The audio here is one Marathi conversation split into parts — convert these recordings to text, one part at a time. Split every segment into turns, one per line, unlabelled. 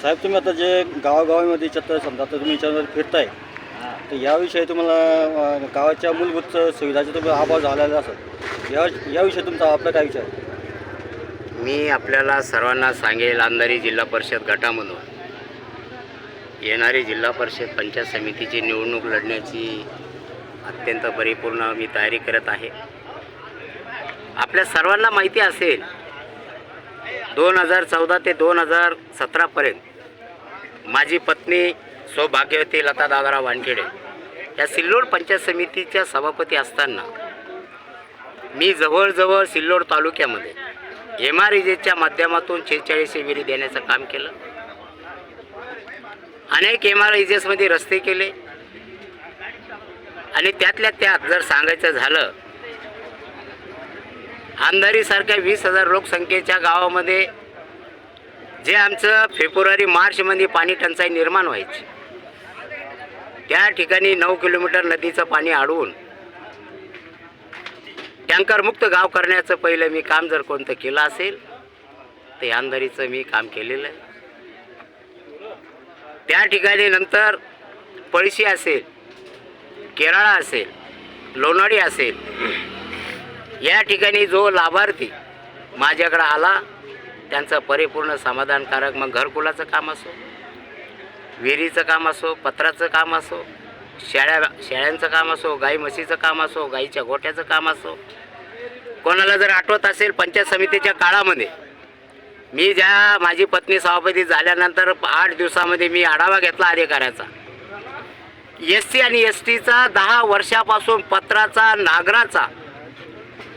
साहेब तुम्ही आता जे गावागावामध्ये चित्र समजा आता तुम्ही याच्यावर फिरताय तर याविषयी तुम्हाला गावाच्या मूलभूत सुविधाचा तुम्हाला अभाव झालेला असेल या याविषयी तुमचा आपला काय विचार?
मी आपल्याला सर्वांना सांगेल अंधारी जिल्हा परिषद गटामधून येणारी जिल्हा परिषद पंचायत समितीची निवडणूक लढण्याची अत्यंत परिपूर्ण मी तयारी करत आहे आपल्या सर्वांना माहिती असेल दोन हजार चौदा ते दोन हजार सतरापर्यंत माझी पत्नी सौभाग्यवती लता दादाराव वानखेडे या सिल्लोड पंचायत समितीच्या सभापती असताना मी जवळजवळ सिल्लोड तालुक्यामध्ये एम आर इजेच्या माध्यमातून शेहेचाळीसशे विहिरी देण्याचं काम केलं. अनेक एम आर इजेसमध्ये रस्ते केले. आणि त्यातल्या त्यात जर सांगायचं झालं आमदारीसारख्या वीस हजार लोकसंख्येच्या गावामध्ये जे आमचं फेब्रुवारी मार्चमध्ये पाणी टंचाई निर्माण व्हायची. त्या ठिकाणी नऊ किलोमीटर नदीचं पाणी अडवून टँकरमुक्त गाव करण्याचं पहिलं मी काम जर कोणतं केलं असेल तर यांदरीचं मी काम केलेलं आहे. त्या ठिकाणी नंतर पळशी असेल केराळा असेल लोणाडी असेल या ठिकाणी जो लाभार्थी माझ्याकडं आला त्यांचं परिपूर्ण समाधानकारक मग घरकुलाचं काम असो विहिरीचं काम असो पत्राचं काम असो शेळ्या शेळ्यांचं काम असो गाई म्हशीचं काम असो गाईच्या गोठ्याचं काम असो कोणाला जर आठवत असेल पंचायत समितीच्या काळामध्ये मी ज्या माझी पत्नी सभापती झाल्यानंतर आठ दिवसामध्ये मी आढावा घेतला अधिकाऱ्याचा. एस सी आणि एस टीचा दहा वर्षापासून पत्राचा नागराचा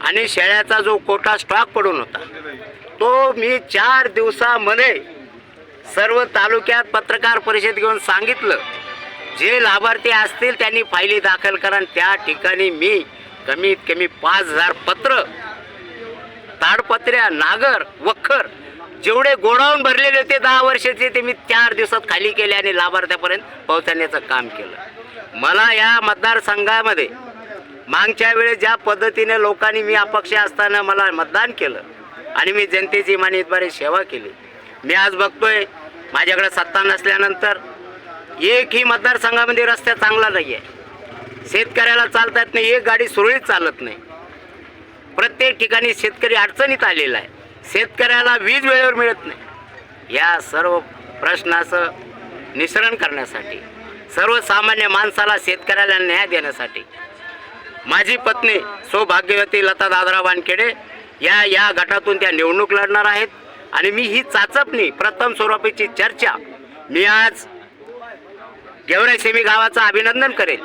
आणि शेळ्याचा जो कोटा स्टॉक पडून होता तो मी चार दिवसामध्ये सर्व तालुक्यात पत्रकार परिषद घेऊन सांगितलं. जे लाभार्थी असतील त्यांनी फायली दाखल करा त्या ठिकाणी मी कमीत कमी पाच हजार पत्र ताडपत्र्या नागर वखर जेवढे गोडाऊन भरलेले होते दहा वर्षाचे ते मी चार दिवसात खाली केले आणि लाभार्थ्यापर्यंत पोहोचवण्याचं काम केलं. मला या मतदारसंघामध्ये मागच्या वेळेस ज्या पद्धतीने लोकांनी मी अपक्ष असताना मला मतदान केलं आणि मी जनतेची मानितबारे सेवा केली. मी आज बघतोय माझ्याकडे सत्ता नसल्यानंतर एकही मतदारसंघामध्ये रस्ता चांगला नाही आहे शेतकऱ्याला चालता येत नाही एक गाडी सुरळीत चालत नाही. प्रत्येक ठिकाणी शेतकरी अडचणीत आलेला आहे. शेतकऱ्याला वीज वेळेवर मिळत नाही. या सर्व प्रश्नाचं निसरण करण्यासाठी सर्वसामान्य माणसाला शेतकऱ्याला न्याय देण्यासाठी माझी पत्नी सौभाग्यवती लता दादरा वानखेडे या या गटातून त्या निवडणूक लढणार आहेत. आणि मी ही चाचपणी प्रथम स्वरूपाची चर्चा मी आज गेवराई सेमी गावाचं अभिनंदन करेल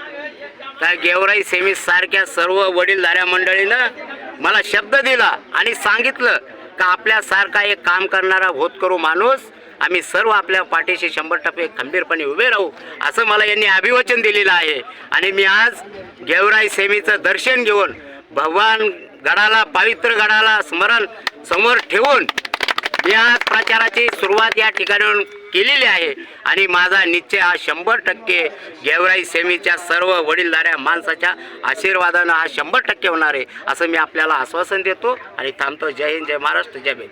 त्या गेवराई सेमी सारख्या सर्व वडीलधाऱ्या मंडळीनं मला शब्द दिला आणि सांगितलं का आपल्यासारखा एक काम करणारा होतकरू माणूस आम्ही सर्व आपल्या पाठीशी शंभर टक्के खंबीरपणे उभे राहू असं मला यांनी अभिवचन दिलेलं आहे. आणि मी आज गेवराई सेमीचं दर्शन घेऊन भगवान गडाला पवित्र गडाला स्मरण समोर ठेवून या प्रचाराची सुरुवात या ठिकाणाहून केलेली आहे. आणि माझा निश्चय हा शंभर टक्के गेवराई सेमीच्या सर्व वडीलधाऱ्या माणसाच्या आशीर्वादानं हा शंभर टक्के होणार आहे असं मी आपल्याला आश्वासन देतो. आणि थांबतो. जय हिंद जय महाराष्ट्र जय भीम.